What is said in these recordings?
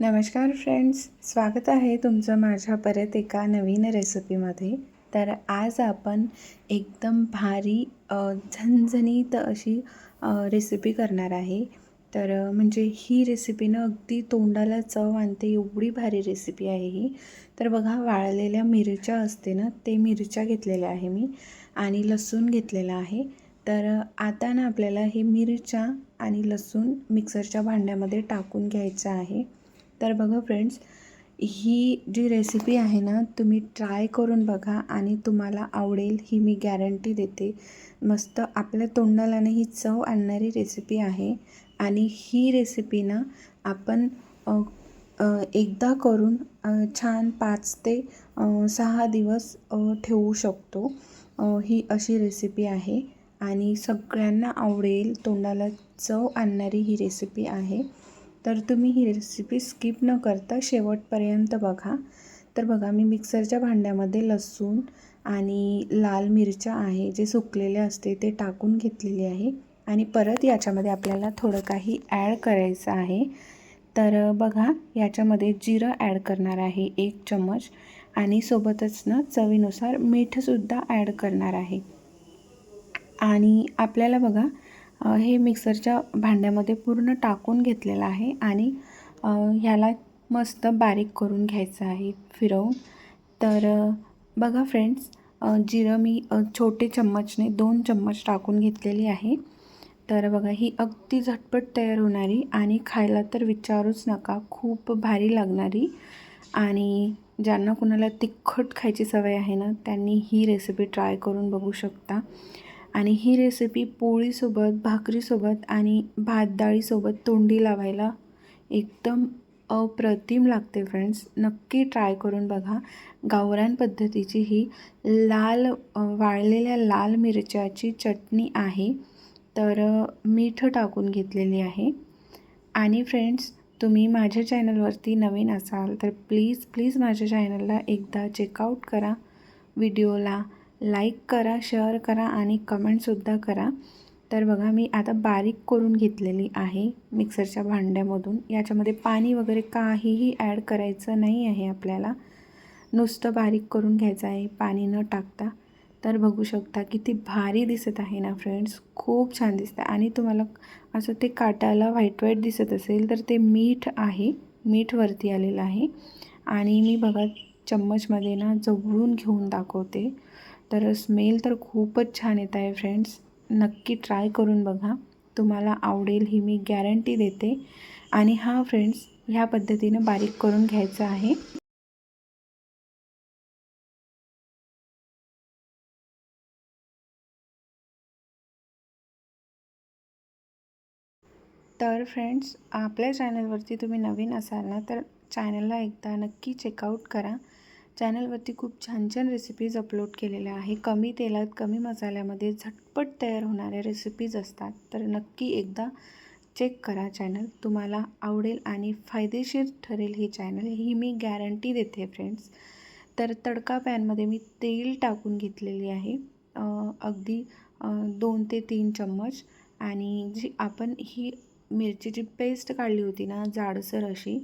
नमस्कार फ्रेंड्स स्वागत आहे तुमचं माझ्या परत एका नवीन रेसिपीमध्ये. तर आज आपण एकदम भारी अ, झणझणीत अशी रेसिपी करणार आहे. तर म्हणजे ही रेसिपी ना अगदी तोंडाला चव आणते एवढी भारी रेसिपी आहे ही. तर बघा वाळलेल्या मिरच्या असते ना ते मिरच्या घेतलेल्या आहे मी आणि लसूण घेतलेला आहे. तर आता ना आपल्याला हे मिरच्या आणि लसूण मिक्सरच्या भांड्यामध्ये टाकून घ्यायचं आहे. तर बघा फ्रेंड्स ही जी रेसिपी आहे ना तुम्ही ट्राय करून बघा आणि तुम्हाला आवडेल ही मी गॅरंटी देते. मस्त आपल्या तोंडाला ना ही चव आणणारी रेसिपी आहे आणि ही रेसिपी ना आपण एकदा करून छान पाच ते सहा दिवस ठेवू शकतो. ही अशी रेसिपी आहे आणि सगळ्यांना आवडेल तोंडाला चव आणणारी ही रेसिपी आहे. तर तुम्ही ही रेसिपी स्किप न करता शेवटपर्यंत बघा. तर बघा मी मिक्सरच्या भांड्यामध्ये लसूण आणि लाल मिरच्या आहे जे सुकलेले असते ते टाकून घेतलेले आहे. आणि परत याच्यामध्ये आपल्याला थोडं काही ॲड करायचं आहे. तर बघा याच्यामध्ये जिरं ॲड करणार आहे एक चम्मच आणि सोबतच ना चवीनुसार मीठसुद्धा ॲड करणार आहे. आणि आपल्याला बघा हे मिक्सरच्या भांड्यामध्ये पूर्ण टाकून घेतलेलं आहे आणि ह्याला मस्त बारीक करून घ्यायचं आहे फिरवून. तर बघा फ्रेंड्स जिरं मी छोटे चम्मचने दोन चम्मच टाकून घेतलेली आहे. तर बघा ही अगदी झटपट तयार होणारी आणि खायला तर विचारूच नका खूप भारी लागणारी. आणि ज्यांना कुणाला तिखट खायची सवय आहे ना त्यांनी ही रेसिपी ट्राय करून बघू शकता. आणि ही रेसिपी पोळीसोबत भाकरीसोबत आणि भात डाळीसोबत तोंडी लावायला एकदम अप्रतिम लागते फ्रेंड्स नक्की ट्राय करून बघा. गावरान पद्धतीची ही लाल वाळलेल्या लाल मिरच्याची चटणी आहे. तर मीठ टाकून घेतलेली आहे. आणि फ्रेंड्स तुम्ही माझ्या चॅनलवरती नवीन असाल तर प्लीज प्लीज माझ्या चॅनलला एकदा चेकआउट करा. व्हिडिओला लाईक करा शेअर करा आणि कमेंटसुद्धा करा. तर बघा मी आता बारीक करून घेतलेली आहे मिक्सरच्या भांड्यामधून. याच्यामध्ये पाणी वगैरे काहीही ॲड करायचं नाही आहे आपल्याला. नुसतं बारीक करून घ्यायचं आहे पाणी न टाकता. तर बघू शकता किती भारी दिसत आहे ना फ्रेंड्स खूप छान दिसतं आणि तुम्हाला असं ते काटाला व्हाईट व्हाईट दिसत असेल तर ते मीठ आहे. मीठ वरती आलेलं आहे. आणि मी बघा चम्मचमध्ये ना जवळून घेऊन दाखवते. तर स्मेल तर खूपच छान येत आहे फ्रेंड्स नक्की ट्राय करून बघा. तुम्हाला आवडेल ही मी गॅरंटी देते. आणि हा फ्रेंड्स ह्या पद्धतीनं बारीक करून घ्यायचा आहे. तर फ्रेंड्स आपल्या चॅनलवरती तुम्ही नवीन असाल ना तर चॅनलला एकदा नक्की चेकआउट करा. चॅनलवरती खूप छान छान रेसिपीज अपलोड केलेल्या आहे. कमी तेलात कमी मसाल्यामध्ये झटपट तयार होणाऱ्या रेसिपीज असतात. तर नक्की एकदा चेक करा चॅनल तुम्हाला आवडेल आणि फायदेशीर ठरेल हे चॅनल ही मी गॅरंटी देते फ्रेंड्स तर तडका पॅनमध्ये मी तेल टाकून घेतलेली आहे. अगदी दोन ते तीन चम्मच. आणि जी आपण ही मिरचीची पेस्ट काढली होती ना जाडसर अशी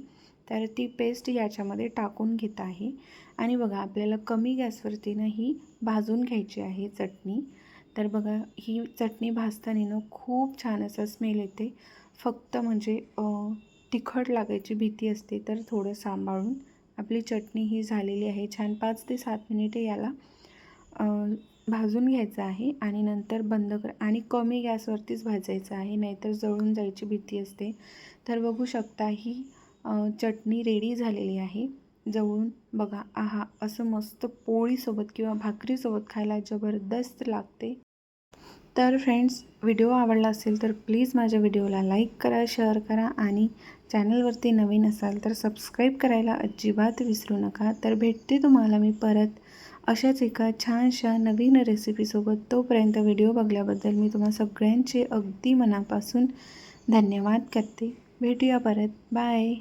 तर ती पेस्ट याच्यामध्ये टाकून घेत आहे. आणि बघा आपल्याला कमी गॅसवरतीनं ही भाजून घ्यायची आहे चटणी. तर बघा ही चटणी भाजताना खूप छान असा स्मेल येते. फक्त म्हणजे तिखट लागायची भीती असते तर थोडं सांभाळून आपली चटणी ही झालेली आहे. छान पाच ते सात मिनिटे याला भाजून घ्यायचं आहे आणि नंतर बंद कर आणि कमी गॅसवरतीच भाजायचं आहे नाहीतर जळून जायची भीती असते. तर बघू शकता ही चटणी रेडी झालेली आहे. जवळून बघा आहा असं मस्त पोळीसोबत किंवा भाकरीसोबत खायला जबरदस्त लागते. तर फ्रेंड्स व्हिडिओ आवडला असेल तर प्लीज माझ्या व्हिडिओला लाईक करा शेअर करा आणि चॅनलवरती नवीन असाल तर सबस्क्राईब करायला अजिबात विसरू नका. तर भेटते तुम्हाला मी परत अशाच एका छानशा नवीन रेसिपीसोबत. तोपर्यंत व्हिडिओ बघल्याबद्दल मी तुम्हा सगळ्यांचे अगदी मनापासून धन्यवाद करते. भेटूया परत. बाय.